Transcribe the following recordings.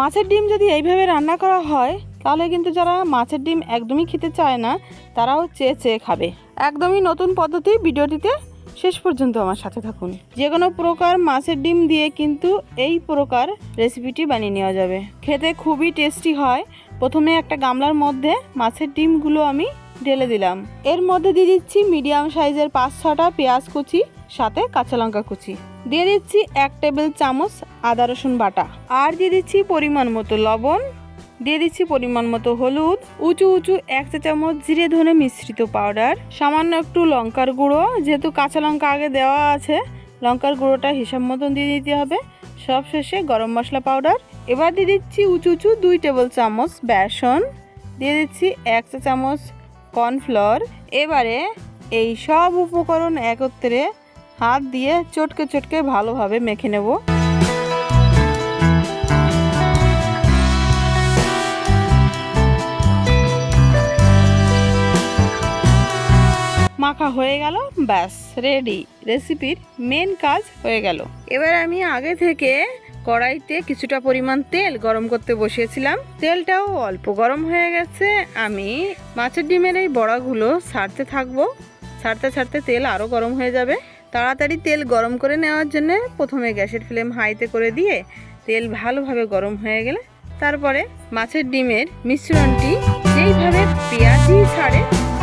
মাছের ডিম যদি এইভাবে রান্না করা হয়, তাহলে কিন্তু যারা মাছের ডিম একদমই খেতে চায় না, তারাও চেয়ে চেয়ে খাবে। একদমই নতুন পদ্ধতি ভিডিওটিতে শেষ পর্যন্ত আমার সাথে থাকুন। যে কোনো প্রকার মাছের ডিম দিয়ে কিন্তু এই প্রকার রেসিপিটি বানিয়ে নেওয়া যাবে। খেতে খুবই টেস্টি হয়। প্রথমে একটা গামলার মধ্যে মাছের ডিমগুলো আমি ঢেলে দিলাম। এর মধ্যে দিয়ে দিচ্ছি মিডিয়াম সাইজের পাঁচ ছটা পেঁয়াজ কুচি, সাথে কাঁচা লঙ্কা কুচি। দিয়ে দিচ্ছি এক টেবিল চামচ আদা, রসুন বাটা। আর দিয়ে দিচ্ছি পরিমাণ মতো লবণ। দিয়ে দিচ্ছি পরিমাণ মতো হলুদ। উঁচু উঁচু এক চা চামচ জিরে ধনে মিশ্রিত পাউডার। সামান্য একটু লঙ্কার গুঁড়ো। যেহেতু কাঁচা লঙ্কা আগে দেওয়া আছে, লঙ্কার গুঁড়োটা হিসাব মতন দিয়ে দিতে হবে। সব শেষে গরম মশলা পাউডার। এবার দিয়ে দিচ্ছি উঁচু উঁচু দুই টেবিল চামচ বেসন। দিয়ে দিচ্ছি এক চা চামচ কর্নফ্লোর। এবারে এই সব উপকরণ একত্রে হাত দিয়ে চটকে চটকে ভালোভাবে মেখে নেব। মাখা হয়ে গেল, ব্যাস রেডি রেসিপির মেন কাজ হয়ে গেল। এবার আমি আগে থেকে কড়াইতে কিছুটা পরিমাণ তেল গরম করতে বসিয়েছিলাম। তেলটাও অল্প গরম হয়ে গেছে। আমি মাছের ডিমের এই বড়াগুলো ছাড়তে থাকব। ছাড়তে ছাড়তে তেল আরও গরম হয়ে যাবে। তাড়াতাড়ি তেল গরম করে নেওয়ার জন্য প্রথমে গ্যাসের ফ্লেম হাইতে করে দিয়ে তেল ভালোভাবে গরম হয়ে গেলে তারপরে মাছের ডিমের মিশ্রণটি যেইভাবে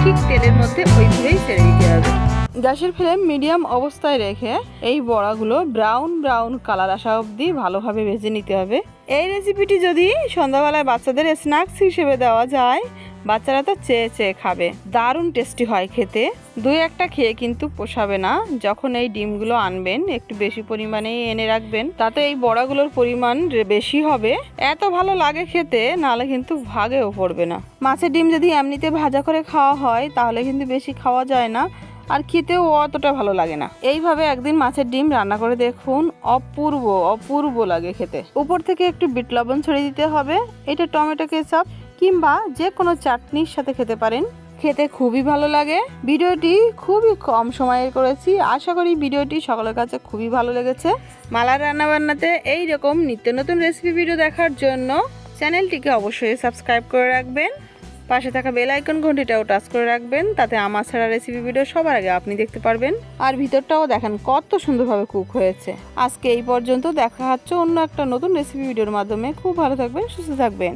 ঠিক তেলের মধ্যে ওইভাবেই ছেড়ে দিতে হবে। গ্যাসের ফ্লেম মিডিয়াম অবস্থায় রেখে এই বড়াগুলো ব্রাউন ব্রাউন কালার আসা অবধি ভালোভাবে ভেজে নিতে হবে। এই রেসিপিটি যদি সন্ধ্যাবেলায় বাচ্চাদের স্ন্যাক্স হিসেবে দেওয়া যায় বাচ্চারা তো চেয়ে চেয়ে খাবে। দারুণ টেস্টি হয় খেতে। দুই একটা খেয়ে কিন্তু পোষাবে না। যখন এই ডিমগুলো আনবেন, একটু বেশি পরিমাণেই এনে রাখবেন, তাতে এই বড়াগুলোর পরিমাণ বেশি হবে। এত ভালো লাগে খেতে, নাহলে কিন্তু ভাগেও পড়বে না। মাছের ডিম যদি এমনিতে ভাজা করে খাওয়া হয়, তাহলে কিন্তু বেশি খাওয়া যায় না। আর খেতেও অতটা ভালো লাগে না। এইভাবে একদিন মাছের ডিম রান্না করে দেখুন, অপূর্ব অপূর্ব লাগে খেতে। উপর থেকে একটু বিট লবণ ছড়িয়ে দিতে হবে। এটা টমেটো কেচাপ কিংবা যে কোনো চাটনির সাথে খেতে পারেন। খেতে খুবই ভালো লাগে। ভিডিওটি খুবই কম সময়ের করেছি। আশা করি ভিডিওটি সকলের কাছে খুবই ভালো লেগেছে। মালার রান্নাবান্নাতে এই রকম নিত্য নতুন রেসিপি ভিডিও দেখার জন্য চ্যানেলটিকে অবশ্যই সাবস্ক্রাইব করে রাখবেন। পাশে থাকা বেল আইকন ঘন্টিটাও টাচ করে রাখবেন। তাতে আমার ছাড়া রেসিপি ভিডিও সবার আগে আপনি দেখতে পারবেন। আর ভিতরটাও দেখেন কত সুন্দরভাবে কুক হয়েছে। আজকে এই পর্যন্ত দেখা হচ্ছে অন্য একটা নতুন রেসিপি ভিডিওর মাধ্যমে। খুব ভালো থাকবেন সুস্থ থাকবেন।